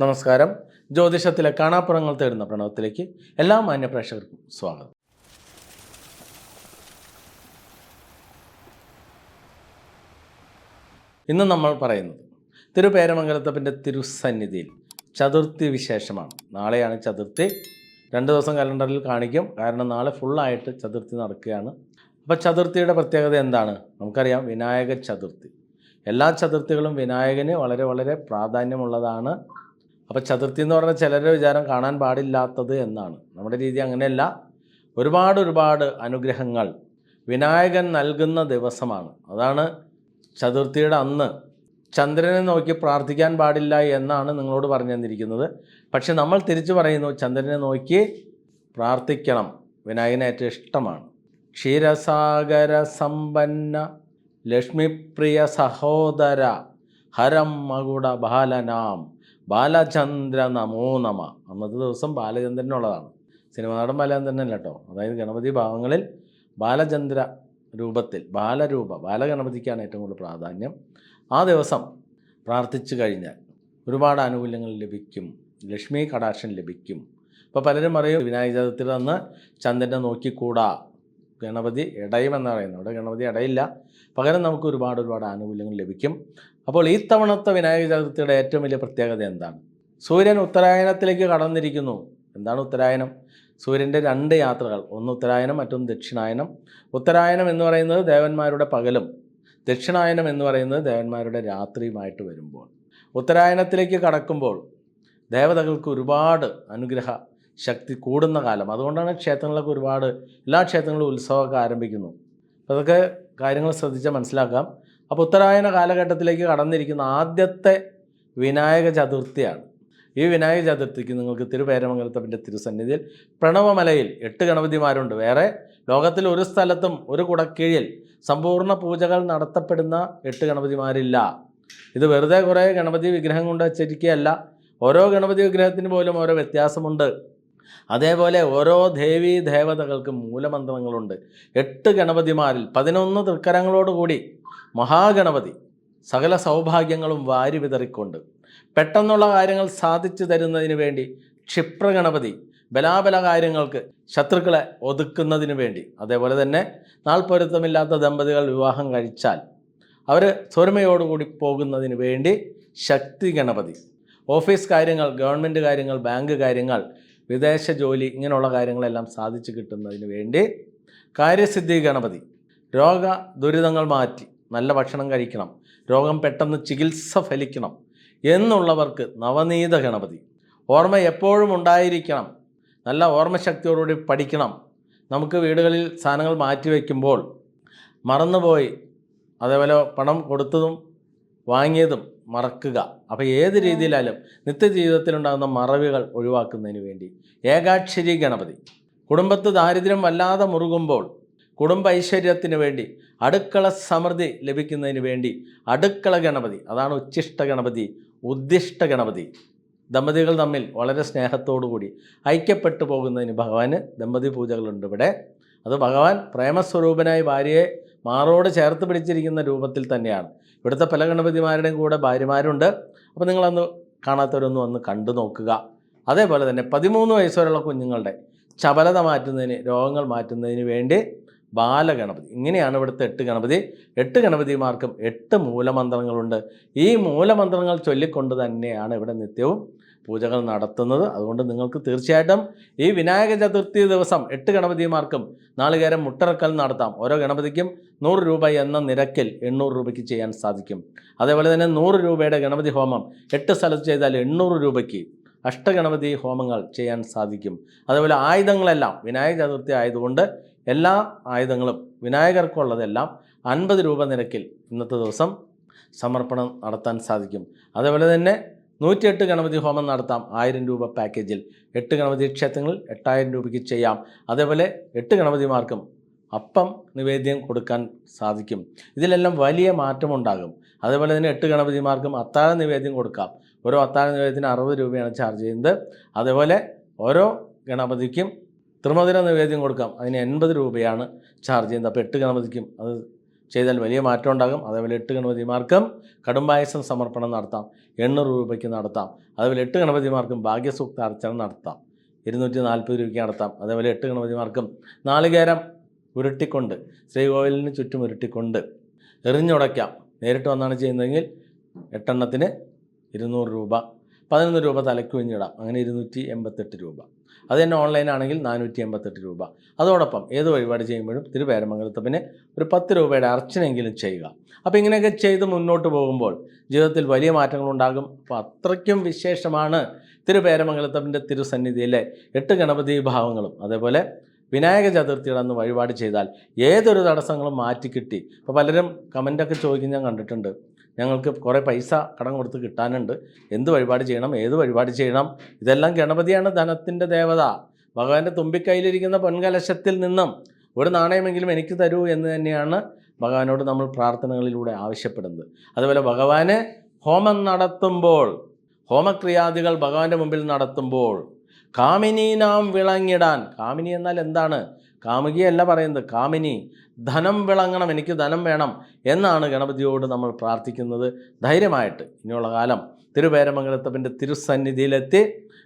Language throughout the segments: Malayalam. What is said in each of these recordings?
നമസ്കാരം. ജ്യോതിഷത്തിലെ കാണാപ്പുറങ്ങൾ തേടുന്ന പ്രണവത്തിലേക്ക് എല്ലാ മാന്യപ്രേക്ഷകർക്കും സ്വാഗതം. ഇന്ന് നമ്മൾ പറയുന്നത് തിരുപേരമംഗലത്തപ്പന്റെ തിരുസന്നിധിയിൽ ചതുർത്ഥി വിശേഷമാണ്. നാളെയാണ് ചതുർത്ഥി. രണ്ട് ദിവസം കലണ്ടറിൽ കാണിക്കും. കാരണം നാളെ ഫുള്ളായിട്ട് ചതുർത്ഥി നടക്കുകയാണ്. അപ്പോൾ ചതുർത്ഥിയുടെ പ്രത്യേകത എന്താണ്? നമുക്കറിയാം വിനായക ചതുർത്ഥി. എല്ലാ ചതുർത്ഥികളും വിനായകന് വളരെ വളരെ പ്രാധാന്യമുള്ളതാണ്. അപ്പോൾ ചതുർത്ഥി എന്ന് പറഞ്ഞാൽ ചിലരുടെ വിചാരം കാണാൻ പാടില്ലാത്തത് എന്നാണ്. നമ്മുടെ രീതി അങ്ങനെയല്ല. ഒരുപാട് ഒരുപാട് അനുഗ്രഹങ്ങൾ വിനായകൻ നൽകുന്ന ദിവസമാണ്. അതാണ് ചതുർത്ഥിയുടെ അന്ന് ചന്ദ്രനെ നോക്കി പ്രാർത്ഥിക്കാൻ പാടില്ല എന്നാണ് നിങ്ങളോട് പറഞ്ഞു തന്നിരിക്കുന്നത്. പക്ഷെ നമ്മൾ തിരിച്ചു പറയുന്നു ചന്ദ്രനെ നോക്കി പ്രാർത്ഥിക്കണം. വിനായകനെ ഏറ്റവും ഇഷ്ടമാണ്. ക്ഷീരസാഗര സമ്പന്ന ലക്ഷ്മിപ്രിയ സഹോദര ഹരം മകുട ബാലനാം. ബാലചന്ദ്ര നമോ നമ. അന്നത്തെ ദിവസം ബാലചന്ദ്രനുള്ളതാണ്. സിനിമ നടൻ ബാലചന്ദ്രനല്ല കേട്ടോ അതായത് ഗണപതി ഭാവങ്ങളിൽ ബാലചന്ദ്ര രൂപത്തിൽ ബാലരൂപ ബാലഗണപതിക്കാണ് ഏറ്റവും കൂടുതൽ പ്രാധാന്യം. ആ ദിവസം പ്രാർത്ഥിച്ചു കഴിഞ്ഞാൽ ഒരുപാട് ആനുകൂല്യങ്ങൾ ലഭിക്കും. ലക്ഷ്മി കടാക്ഷൻ ലഭിക്കും. ഇപ്പോൾ പലരും പറയും വിനായക ചതുർത്ഥിയുടെ അന്ന് ചന്ദ്രനെ നോക്കിക്കൂടാ? ഗണപതി ഇടയുമെന്ന് പറയുന്നത്. ഇവിടെ ഗണപതി ഇടയില്ല. പകരം നമുക്ക് ഒരുപാട് ഒരുപാട് ആനുകൂല്യങ്ങൾ ലഭിക്കും. അപ്പോൾ ഈ തവണത്തെ വിനായക ചതുർത്ഥിയുടെ ഏറ്റവും വലിയ പ്രത്യേകത എന്താണ്? സൂര്യൻ ഉത്തരായനത്തിലേക്ക് കടന്നിരിക്കുന്നു. എന്താണ് ഉത്തരായനം സൂര്യന്റെ രണ്ട് യാത്രകൾ. ഒന്ന് ഉത്തരായനം മറ്റൊന്ന് ദക്ഷിണായനം ഉത്തരായനം എന്ന് പറയുന്നത് ദേവന്മാരുടെ പകലും. ദക്ഷിണായനം എന്ന് പറയുന്നത് ദേവന്മാരുടെ രാത്രിയുമായിട്ട് വരുമ്പോൾ. ഉത്തരായനത്തിലേക്ക് കടക്കുമ്പോൾ ദേവതകൾക്ക് ഒരുപാട് അനുഗ്രഹ ശക്തി കൂടുന്ന കാലം. അതുകൊണ്ടാണ് ക്ഷേത്രങ്ങളൊക്കെ ഒരുപാട് എല്ലാ ക്ഷേത്രങ്ങളും ഉത്സവമൊക്കെ ആരംഭിക്കുന്നു. അതൊക്കെ കാര്യങ്ങൾ ശ്രദ്ധിച്ചാൽ മനസ്സിലാക്കാം. അപ്പോൾ ഉത്തരായന കാലഘട്ടത്തിലേക്ക് കടന്നിരിക്കുന്ന ആദ്യത്തെ വിനായക ചതുർത്ഥിയാണ്. ഈ വിനായക ചതുർത്ഥിക്ക് നിങ്ങൾക്ക് തിരുപേരമംഗലത്തപ്പന്റെ തിരുസന്നിധിയിൽ പ്രണവമലയിൽ എട്ട് ഗണപതിമാരുണ്ട്. വേറെ ലോകത്തിൽ ഒരു സ്ഥലത്തും ഒരു കുടക്കീഴിൽ സമ്പൂർണ പൂജകൾ നടത്തപ്പെടുന്ന എട്ട് ഗണപതിമാരില്ല. ഇത് വെറുതെ കുറേ ഗണപതി വിഗ്രഹം കൊണ്ട് വച്ചിരിക്കുകയല്ല. ഓരോ ഗണപതി വിഗ്രഹത്തിന് പോലും ഓരോ വ്യത്യാസമുണ്ട്. അതേപോലെ ഓരോ ദേവീ ദേവതകൾക്കും മൂലമന്ത്രങ്ങളുണ്ട്. എട്ട് ഗണപതിമാരിൽ പതിനൊന്ന് തൃക്കരങ്ങളോടുകൂടി മഹാഗണപതി സകല സൗഭാഗ്യങ്ങളും വാരി വിതറിക്കൊണ്ട് പെട്ടെന്നുള്ള കാര്യങ്ങൾ സാധിച്ചു തരുന്നതിന് വേണ്ടി ക്ഷിപ്രഗണപതി ബലാബല കാര്യങ്ങൾക്ക് ശത്രുക്കളെ ഒതുക്കുന്നതിന് വേണ്ടി. അതേപോലെ തന്നെ നാൾപ്പൊരുത്തമില്ലാത്ത ദമ്പതികൾ വിവാഹം കഴിച്ചാൽ അവർ സ്വരമയോടുകൂടി പോകുന്നതിന് വേണ്ടി ശക്തി ഗണപതി. ഓഫീസ് കാര്യങ്ങൾ ഗവൺമെന്റ് കാര്യങ്ങൾ ബാങ്ക് കാര്യങ്ങൾ വിദേശ ജോലി ഇങ്ങനെയുള്ള കാര്യങ്ങളെല്ലാം സാധിച്ചു കിട്ടുന്നതിന് വേണ്ടി കാര്യസിദ്ധി ഗണപതി. രോഗ ദുരിതങ്ങൾ മാറ്റി നല്ല ഭക്ഷണം കഴിക്കണം. രോഗം പെട്ടെന്ന് ചികിത്സ ഫലിക്കണം എന്നുള്ളവർക്ക് നവനീത ഗണപതി. ഓർമ്മ എപ്പോഴും ഉണ്ടായിരിക്കണം. നല്ല ഓർമ്മശക്തിയോടുകൂടി പഠിക്കണം. നമുക്ക് വീടുകളിൽ സാധനങ്ങൾ മാറ്റി വയ്ക്കുമ്പോൾ മറന്നുപോയി. അതേപോലെ പണം കൊടുത്തതും വാങ്ങിയതും മറക്കുക. അപ്പോൾ ഏത് രീതിയിലായാലും നിത്യജീവിതത്തിലുണ്ടാകുന്ന മറവികൾ ഒഴിവാക്കുന്നതിന് വേണ്ടി. ഏകാക്ഷരി ഗണപതി. കുടുംബത്ത് ദാരിദ്ര്യം വല്ലാതെ മുറുകുമ്പോൾ കുടുംബ ഐശ്വര്യത്തിന് വേണ്ടി അടുക്കള സമൃദ്ധി ലഭിക്കുന്നതിന് വേണ്ടി അടുക്കള ഗണപതി. അതാണ് ഉച്ഛിഷ്ട ഗണപതി ഉദ്ദിഷ്ട ഗണപതി. ദമ്പതികൾ തമ്മിൽ വളരെ കൂടി ഐക്യപ്പെട്ടു പോകുന്നതിന് ഭഗവാന് ദമ്പതി പൂജകളുണ്ട് ഇവിടെ. അത് ഭഗവാൻ പ്രേമസ്വരൂപനായി ഭാര്യയെ മാറോട് ചേർത്ത് പിടിച്ചിരിക്കുന്ന രൂപത്തിൽ തന്നെയാണ്. ഇവിടുത്തെ പല ഗണപതിമാരുടെയും കൂടെ ഭാര്യമാരുണ്ട്. അപ്പോൾ നിങ്ങളന്ന് കാണാത്തവരൊന്നും അന്ന് കണ്ടു നോക്കുക. അതേപോലെ തന്നെ പതിമൂന്ന് വയസ്സുവരെയുള്ള കുഞ്ഞുങ്ങളുടെ ചപലത മാറ്റുന്നതിന് രോഗങ്ങൾ മാറ്റുന്നതിന് വേണ്ടി ബാലഗണപതി ഇങ്ങനെയാണ് ഇവിടുത്തെ എട്ട് ഗണപതി. എട്ട് ഗണപതിമാർക്കും എട്ട് മൂലമന്ത്രങ്ങളുണ്ട്. ഈ മൂലമന്ത്രങ്ങൾ ചൊല്ലിക്കൊണ്ട് തന്നെയാണ് ഇവിടെ നിത്യവും പൂജകൾ നടത്തുന്നത്. അതുകൊണ്ട് നിങ്ങൾക്ക് തീർച്ചയായിട്ടും ഈ വിനായക ചതുർത്ഥി ദിവസം എട്ട് ഗണപതിമാർക്കും നാളികേരം മുട്ടറക്കൽ നടത്താം. ഓരോ ഗണപതിക്കും നൂറ് രൂപ എന്ന നിരക്കിൽ എണ്ണൂറ് രൂപയ്ക്ക് ചെയ്യാൻ സാധിക്കും. അതേപോലെ തന്നെ നൂറ് രൂപയുടെ ഗണപതി ഹോമം എട്ട് സ്ഥലത്ത് ചെയ്താൽ എണ്ണൂറ് രൂപയ്ക്ക് അഷ്ടഗണപതി ഹോമങ്ങൾ ചെയ്യാൻ സാധിക്കും. അതേപോലെ ആയുധങ്ങളെല്ലാം വിനായക ചതുർത്ഥി ആയതുകൊണ്ട് എല്ലാ ആയുധങ്ങളും വിനായകർക്കുള്ളതെല്ലാം അൻപത് രൂപ നിരക്കിൽ ഇന്നത്തെ ദിവസം സമർപ്പണം നടത്താൻ സാധിക്കും. അതേപോലെ തന്നെ നൂറ്റിയെട്ട് ഗണപതി ഹോമം നടത്താം ആയിരം രൂപ പാക്കേജിൽ. എട്ട് ഗണപതി ക്ഷേത്രങ്ങളിൽ എട്ടായിരം രൂപയ്ക്ക് ചെയ്യാം. അതേപോലെ എട്ട് ഗണപതിമാർക്കും അപ്പം നിവേദ്യം കൊടുക്കാൻ സാധിക്കും. ഇതിലെല്ലാം വലിയ മാറ്റമുണ്ടാകും. അതേപോലെ തന്നെ എട്ട് ഗണപതിമാർക്കും അത്താഴ നിവേദ്യം കൊടുക്കാം. ഓരോ അത്താഴ നിവേദ്യത്തിന് അറുപത് രൂപയാണ് ചാർജ് ചെയ്യുന്നത്. അതേപോലെ ഓരോ ഗണപതിക്കും ത്രിമധുര നിവേദ്യം കൊടുക്കാം. അതിന് എൺപത് രൂപയാണ് ചാർജ് ചെയ്യുന്നത്. അപ്പോൾ എട്ട് ഗണപതിക്കും അത് ചെയ്താൽ വലിയ മാറ്റം ഉണ്ടാകും. അതേപോലെ എട്ട് ഗണപതിമാർക്കും കടുംബായസം സമർപ്പണം നടത്താം. എണ്ണൂറ് രൂപയ്ക്ക് നടത്താം. അതേപോലെ എട്ട് ഗണപതിമാർക്കും ഭാഗ്യസൂക്ത അർച്ചന നടത്താം. ഇരുന്നൂറ്റി നാൽപ്പത് രൂപയ്ക്ക് നടത്താം. അതേപോലെ എട്ട് ഗണപതിമാർക്കും നാളികേരം ഉരുട്ടിക്കൊണ്ട് ശ്രീകോവിലിന് ചുറ്റും ഉരുട്ടിക്കൊണ്ട് എറിഞ്ഞുടയ്ക്കാം. നേരിട്ട് വന്നാണ് ചെയ്യുന്നതെങ്കിൽ എട്ടെണ്ണത്തിന് ഇരുന്നൂറ് രൂപ പതിനൊന്ന് രൂപ തലയ്ക്ക് കുഞ്ഞിടാം. അങ്ങനെ ഇരുന്നൂറ്റി എൺപത്തെട്ട് രൂപ. അത് തന്നെ ഓൺലൈനാണെങ്കിൽ നാനൂറ്റി എൺപത്തെട്ട് രൂപ. അതോടൊപ്പം ഏത് വഴിപാട് ചെയ്യുമ്പോഴും തിരുവേരമംഗലത്തപ്പിന് ഒരു പത്ത് രൂപയുടെ അർച്ചനെങ്കിലും ചെയ്യുക. അപ്പോൾ ഇങ്ങനെയൊക്കെ ചെയ്ത് മുന്നോട്ട് പോകുമ്പോൾ ജീവിതത്തിൽ വലിയ മാറ്റങ്ങളുണ്ടാകും അപ്പോൾ അത്രയ്ക്കും വിശേഷമാണ് തിരുപേരമംഗലത്തപ്പിന്റെ തിരുസന്നിധിയിലെ എട്ട് ഗണപതി ഭാവങ്ങളും അതേപോലെ വിനായക ചതുർത്ഥിയുടെ അന്ന് വഴിപാട് ചെയ്താൽ ഏതൊരു തടസ്സങ്ങളും മാറ്റിക്കിട്ടി. ഇപ്പോൾ പലരും കമന്റൊക്കെ ചോദിക്കും ഞാൻ കണ്ടിട്ടുണ്ട്. ഞങ്ങൾക്ക് കുറേ പൈസ കടം കൊടുത്ത് കിട്ടാനുണ്ട്. എന്ത് വഴിപാട് ചെയ്യണം? ഏത് വഴിപാട് ചെയ്യണം? ഇതെല്ലാം ഗണപതിയാണ് ധനത്തിന്റെ ദേവത. ഭഗവാന്റെ തുമ്പിക്കൈയിലിരിക്കുന്ന പൊൻകലശത്തിൽ നിന്നും ഒരു നാണയമെങ്കിലും എനിക്ക് തരൂ എന്ന് തന്നെയാണ് ഭഗവാനോട് നമ്മൾ പ്രാർത്ഥനകളിലൂടെ ആവശ്യപ്പെടുന്നത്. അതുപോലെ ഭഗവാന് ഹോമം നടത്തുമ്പോൾ ഹോമക്രിയാദികൾ ഭഗവാന്റെ മുമ്പിൽ നടത്തുമ്പോൾ കാമിനീനാം വിളങ്ങിടാൻ കാമിനി എന്നാൽ എന്താണ്? കാമുകിയല്ല പറയുന്നത് കാമിനി ധനം വിളങ്ങണം എനിക്ക് ധനം വേണം എന്നാണ് ഗണപതിയോട് നമ്മൾ പ്രാർത്ഥിക്കുന്നത് ധൈര്യമായിട്ട് ഇനിയുള്ള കാലം. തിരുപേരമംഗലത്തപ്പന്റെ തിരുസന്നിധിയിലെത്തി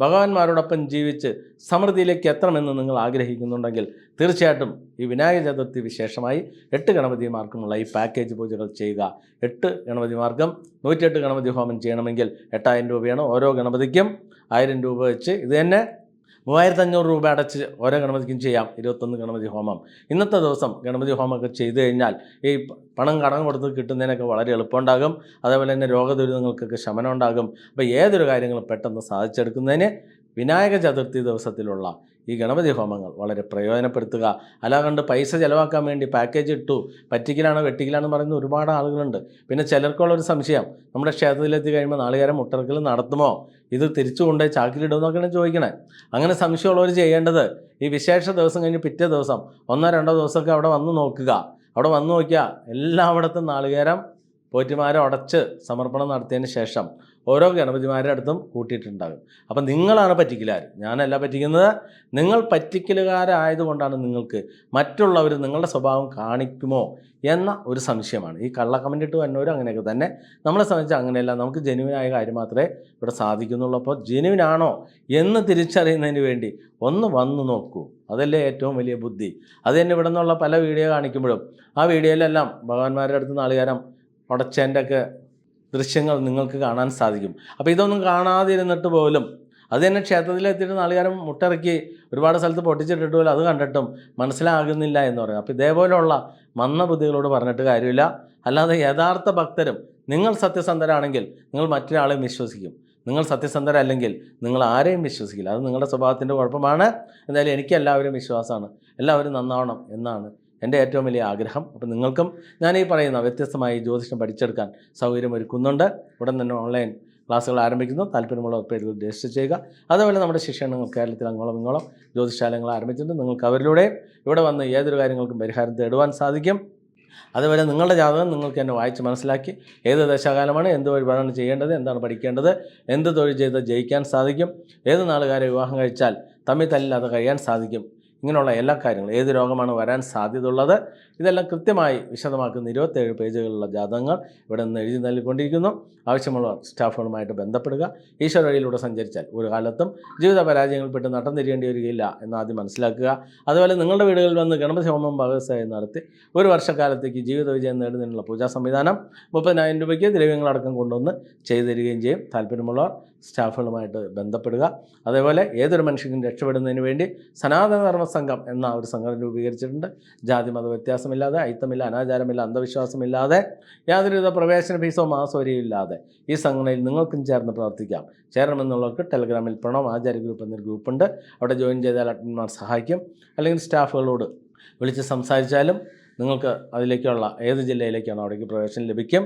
ഭഗവാന്മാരോടൊപ്പം ജീവിച്ച് സമൃദ്ധിയിലേക്ക് എത്തണമെന്ന് നിങ്ങൾ ആഗ്രഹിക്കുന്നുണ്ടെങ്കിൽ തീർച്ചയായിട്ടും ഈ വിനായക ചതുർത്ഥി വിശേഷമായി എട്ട് ഗണപതിമാർക്കുമുള്ള ഈ പാക്കേജ് പൂജകൾ ചെയ്യുക. എട്ട് ഗണപതിമാർക്കും നൂറ്റിയെട്ട് ഗണപതി ഹോമം ചെയ്യണമെങ്കിൽ എട്ടായിരം രൂപയാണ് ഓരോ ഗണപതിക്കും ആയിരം രൂപ വെച്ച് ഇത് തന്നെ മൂവായിരത്തി അഞ്ഞൂറ് രൂപ അടച്ച് ഓരോ ഗണപതിക്കും ചെയ്യാം. ഇരുപത്തൊന്ന് ഗണപതി ഹോമം. ഇന്നത്തെ ദിവസം ഗണപതി ഹോമമൊക്കെ ചെയ്തു കഴിഞ്ഞാൽ ഈ പണം കടം കൊടുത്ത് കിട്ടുന്നതിനൊക്കെ വളരെ എളുപ്പമുണ്ടാകും. അതേപോലെ തന്നെ രോഗദുരിതങ്ങൾക്കൊക്കെ ശമനം ഉണ്ടാകും. അപ്പോൾ ഏതൊരു കാര്യങ്ങളും പെട്ടെന്ന് സാധിച്ചെടുക്കുന്നതിന് വിനായക ചതുർത്ഥി ദിവസത്തിലുള്ള ഈ ഗണപതി ഹോമങ്ങൾ വളരെ പ്രയോജനപ്പെടുത്തുക. അല്ല കണ്ട് പൈസ ചിലവാക്കാൻ വേണ്ടി പാക്കേജ് ഇട്ടു പറ്റിക്കലാണ് വെട്ടിക്കലാണെന്ന് പറയുന്ന ഒരുപാട് ആളുകളുണ്ട്. പിന്നെ ചിലർക്കുള്ളൊരു സംശയം നമ്മുടെ ക്ഷേത്രത്തിലെത്തി കഴിയുമ്പോൾ നാളുകാരം മുട്ടറക്കൽ നടത്തുമോ? ഇത് തിരിച്ചു കൊണ്ടുപോയി ചാക്കിലിടുമെന്നൊക്കെയാണ് ചോദിക്കണേ. അങ്ങനെ സംശയമുള്ളവർ ചെയ്യേണ്ടത് ഈ വിശേഷ ദിവസം കഴിഞ്ഞ് പിറ്റേ ദിവസം ഒന്നോ രണ്ടോ ദിവസമൊക്കെ അവിടെ വന്ന് നോക്കുക. അവിടെ വന്ന് നോക്കിയാൽ എല്ലായിടത്തും നാളികേരം പോറ്റിമാരെ ഉടച്ച് സമർപ്പണം നടത്തിയതിന് ശേഷം ഓരോ ഗണപതിമാരുടെ അടുത്തും കൂട്ടിയിട്ടുണ്ടാകും. അപ്പം നിങ്ങളാണ് പറ്റിക്കലാർ ഞാനല്ല പറ്റിക്കുന്നത്. നിങ്ങൾ പറ്റിക്കലുകാരായതുകൊണ്ടാണ് നിങ്ങൾക്ക് മറ്റുള്ളവർ നിങ്ങളുടെ സ്വഭാവം കാണിക്കുമോ എന്ന ഒരു സംശയമാണ്. ഈ കള്ള കമന്റ് ഇട്ട് വന്നവരും അങ്ങനെയൊക്കെ തന്നെ. നമ്മളെ സംബന്ധിച്ച് അങ്ങനെയല്ല. നമുക്ക് ജെനുവിനായ കാര്യം മാത്രമേ ഇവിടെ സാധിക്കുന്നുള്ളൂ. അപ്പോൾ ജെനുവിനാണോ എന്ന് തിരിച്ചറിയുന്നതിന് വേണ്ടി ഒന്ന് വന്ന് നോക്കൂ. അതല്ലേ ഏറ്റവും വലിയ ബുദ്ധി. അത് തന്നെ ഇവിടെ നിന്നുള്ള പല വീഡിയോ കാണിക്കുമ്പോഴും ആ വീഡിയോയിലെല്ലാം ഭഗവാന്മാരുടെ അടുത്ത് നാളുകാരം ഉടച്ചേന്റെ ഒക്കെ ദൃശ്യങ്ങൾ നിങ്ങൾക്ക് കാണാൻ സാധിക്കും. അപ്പോൾ ഇതൊന്നും കാണാതിരുന്നിട്ട് പോലും അത് തന്നെ ക്ഷേത്രത്തിലെത്തിയിട്ട് നാളുകാരം മുട്ടിറക്കി ഒരുപാട് സ്ഥലത്ത് പൊട്ടിച്ചിട്ടിട്ട് പോലും അത് കണ്ടിട്ടും മനസ്സിലാകുന്നില്ല എന്ന് പറയും. അപ്പോൾ ഇതേപോലെയുള്ള മന്ദബുദ്ധികളോട് പറഞ്ഞിട്ട് കാര്യമില്ല. അല്ലാതെ യഥാർത്ഥ ഭക്തരും നിങ്ങൾ സത്യസന്ധരാണെങ്കിൽ നിങ്ങൾ മറ്റൊരാളെയും വിശ്വസിക്കും. നിങ്ങൾ സത്യസന്ധരല്ലെങ്കിൽ നിങ്ങൾ ആരെയും വിശ്വസിക്കില്ല. അത് നിങ്ങളുടെ സ്വഭാവത്തിന്റെ കുഴപ്പമാണ്. എന്തായാലും എനിക്ക് എല്ലാവരും വിശ്വാസമാണ്. എല്ലാവരും നന്നാവണം എന്നാണ് എന്റെ ഏറ്റവും വലിയ ആഗ്രഹം. അപ്പം നിങ്ങൾക്കും ഞാൻ ഈ പറയുന്ന വ്യത്യസ്തമായി ജ്യോതിഷം പഠിച്ചെടുക്കാൻ സൗകര്യം ഒരുക്കുന്നുണ്ട്. ഉടൻ തന്നെ ഓൺലൈൻ ക്ലാസ്സുകൾ ആരംഭിക്കുന്നു. താല്പര്യമുള്ള പേരുകൾ രജിസ്റ്റർ ചെയ്യുക. അതുപോലെ നമ്മുടെ ശിക്ഷണങ്ങൾ കേരളത്തിൽ അങ്ങോളം ഇങ്ങോളം ജ്യോതിശാലങ്ങൾ ആരംഭിച്ചിട്ടുണ്ട്. നിങ്ങൾക്ക് അവരിലൂടെ ഇവിടെ വന്ന് ഏതൊരു കാര്യങ്ങൾക്കും പരിഹാരം തേടുവാൻ സാധിക്കും. അതുപോലെ നിങ്ങളുടെ ജാതകം നിങ്ങൾക്ക് എന്നെ വായിച്ച് മനസ്സിലാക്കി ഏത് ദശാകാലമാണ് എന്ത് വഴിപാടാണ് ചെയ്യേണ്ടത് എന്താണ് പഠിക്കേണ്ടത് എന്ത് തൊഴിൽ ചെയ്ത് ജയിക്കാൻ സാധിക്കും ഏത് നാളുകാരെ വിവാഹം കഴിച്ചാൽ തമ്മിൽ തല്ലില്ലാതെ കഴിയാൻ സാധിക്കും. ഇങ്ങനെയുള്ള എല്ലാ കാര്യങ്ങളും ഏത് രോഗമാണ് വരാൻ സാധ്യതയുള്ളത് ഇതെല്ലാം കൃത്യമായി വിശദമാക്കുന്ന ഇരുപത്തേഴ് പേജുകളുള്ള ജാതകങ്ങൾ ഇവിടെ നിന്ന് എഴുതി നൽകിക്കൊണ്ടിരിക്കുന്നു. ആവശ്യമുള്ള സ്റ്റാഫുകളുമായിട്ട് ബന്ധപ്പെടുക. ഈശ്വര വഴിയിലൂടെ സഞ്ചരിച്ചാൽ ഒരു കാലത്തും ജീവിത പരാജയങ്ങൾപ്പെട്ട് നട്ടം തിരിയേണ്ടി വരികയില്ല എന്ന് ആദ്യം മനസ്സിലാക്കുക. അതുപോലെ നിങ്ങളുടെ വീടുകളിൽ വന്ന് ഗണപതി ഹോമം ഭാഗവസായി നടത്തി ഒരു വർഷക്കാലത്തേക്ക് ജീവിത വിജയം നേടുന്നതിനുള്ള പൂജാ സംവിധാനം മുപ്പതിനായിരം രൂപയ്ക്ക് ദ്രവ്യങ്ങളടക്കം കൊണ്ടുവന്ന് ചെയ്തു തരികയും ചെയ്യും. താല്പര്യമുള്ളവർ സ്റ്റാഫുകളുമായിട്ട് ബന്ധപ്പെടുക. അതേപോലെ ഏതൊരു മനുഷ്യനും രക്ഷപ്പെടുന്നതിന് വേണ്ടി സനാതന ധർമ്മ സംഘം എന്ന ഒരു സംഘടന രൂപീകരിച്ചിട്ടുണ്ട്. ജാതി മത വ്യത്യാസമില്ലാതെ ഐത്തമില്ല അനാചാരമില്ല അന്ധവിശ്വാസമില്ലാതെ യാതൊരുവിധ പ്രവേശന ഫീസോ മാസവരിയോ ഇല്ലാതെ ഈ സംഘടനയിൽ നിങ്ങൾക്കും ചേർന്ന് പ്രവർത്തിക്കാം. ചേരണമെന്നുള്ളവർക്ക് ടെലഗ്രാമിൽ പ്രണവ് ആചാര്യ ഗ്രൂപ്പ് എന്നൊരു ഗ്രൂപ്പുണ്ട്. അവിടെ ജോയിൻ ചെയ്താൽ അഡ്മിന്മാർ സഹായിക്കും. അല്ലെങ്കിൽ സ്റ്റാഫുകളോട് വിളിച്ച് സംസാരിച്ചാലും നിങ്ങൾക്ക് അതിലേക്കുള്ള ഏത് ജില്ലയിലേക്കാണോ അവിടേക്ക് പ്രവേശനം ലഭിക്കും.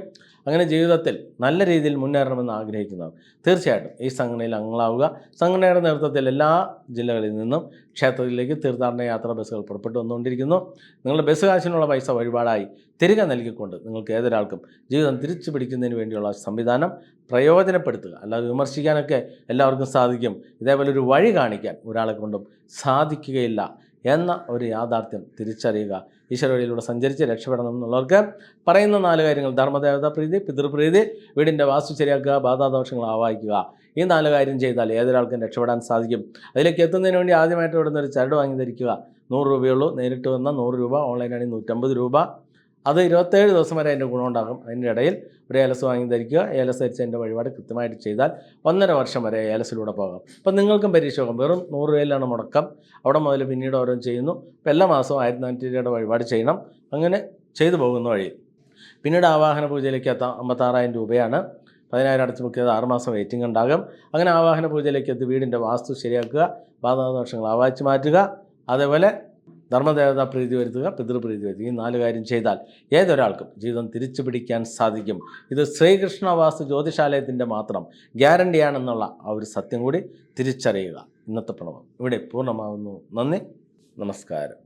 അങ്ങനെ ജീവിതത്തിൽ നല്ല രീതിയിൽ മുന്നേറണമെന്ന് ആഗ്രഹിക്കുന്നവർ തീർച്ചയായിട്ടും ഈ സംഘടനയിൽ അംഗങ്ങളാവുക. സംഘടനയുടെ നേതൃത്വത്തിൽ എല്ലാ ജില്ലകളിൽ നിന്നും ക്ഷേത്രത്തിലേക്ക് തീർത്ഥാടന യാത്രാ ബസ്സുകൾ പുറപ്പെട്ടു വന്നുകൊണ്ടിരിക്കുന്നു. നിങ്ങളുടെ ബസ് കാശിനുള്ള പൈസ വഴിപാടായി തിരികെ നൽകിക്കൊണ്ട് നിങ്ങൾക്ക് ഏതൊരാൾക്കും ജീവിതം തിരിച്ചു പിടിക്കുന്നതിന് വേണ്ടിയുള്ള സംവിധാനം പ്രയോജനപ്പെടുത്തുക. അല്ലാതെ വിമർശിക്കാനൊക്കെ എല്ലാവർക്കും സാധിക്കും. ഇതേപോലെ ഒരു വഴി കാണിക്കാൻ ഒരാളെ കൊണ്ടും സാധിക്കുകയില്ല. എന്ന ഒരു യാഥാർത്ഥ്യം തിരിച്ചറിയുക. ഈശ്വര വഴിയിലൂടെ സഞ്ചരിച്ച് രക്ഷപ്പെടണം എന്നുള്ളവർക്ക് പറയുന്ന നാല് കാര്യങ്ങൾ. ധർമ്മദേവത പ്രീതി പിതൃപ്രീതി വീടിന്റെ വാസ്തു ശരിയാക്കുക ബാധാദോഷങ്ങൾ ആവാഹിക്കുക. ഈ നാല് കാര്യം ചെയ്താൽ ഏതൊരാൾക്കും രക്ഷപ്പെടാൻ സാധിക്കും. അതിലേക്ക് എത്തുന്നതിന് വേണ്ടി ആദ്യമായിട്ട് ഇവിടുന്ന് ഒരു ചരട് വാങ്ങി ധരിക്കുക. നൂറ് രൂപയുള്ളൂ നേരിട്ട് വന്ന നൂറ് രൂപ ഓൺലൈനാണെങ്കിൽ നൂറ്റമ്പത് രൂപ. അത് ഇരുപത്തേഴ് ദിവസം വരെ അതിന്റെ ഗുണമുണ്ടാകും. അതിന്റെ ഇടയിൽ ഒരു ഏലസ് വാങ്ങി ധരിക്കുക. ഏലസ് ധരിച്ച് അതിന്റെ വഴിപാട് കൃത്യമായിട്ട് ചെയ്താൽ ഒന്നര വർഷം വരെ ഏലസിലൂടെ പോകാം. അപ്പം നിങ്ങൾക്കും പരീക്ഷ പോകാം വെറും നൂറ് രൂപയിലാണ് മുടക്കം. അവിടെ മുതൽ പിന്നീട് ഓരോ ചെയ്യുന്നു. ഇപ്പം എല്ലാ മാസവും ആയിരത്തി നാനൂറ്റി രൂപയുടെ വഴിപാട് ചെയ്യണം. അങ്ങനെ ചെയ്തു പോകുന്ന വഴി. പിന്നീട് ആവാഹന പൂജയിലേക്ക് എത്താം. അമ്പത്താറായിരം രൂപയാണ്. പതിനായിരം അടച്ച് ബുക്ക് ചെയ്ത് ആറുമാസം വെയിറ്റിംഗ് ഉണ്ടാകും. അങ്ങനെ ആവാഹന പൂജയിലേക്ക് എത്തി വീടിന്റെ വാസ്തു ശരിയാക്കുക. ബാധാദോഷങ്ങൾ ആവാഹിച്ച് മാറ്റുക. അതേപോലെ ധർമ്മദേവത പ്രീതി വരുത്തുക പിതൃപ്രീതി വരുത്തുക. ഈ നാല് കാര്യം ചെയ്താൽ ഏതൊരാൾക്കും ജീവിതം തിരിച്ചു പിടിക്കാൻ സാധിക്കും. ഇത് ശ്രീകൃഷ്ണ വാസ്തു ജ്യോതിഷാലയത്തിന്റെ മാത്രം ഗ്യാരണ്ടിയാണെന്നുള്ള ആ ഒരു സത്യം കൂടി തിരിച്ചറിയുക. ഇന്നത്തെ പ്രണവം ഇവിടെ പൂർണമാകുന്നു നന്ദി. നമസ്കാരം.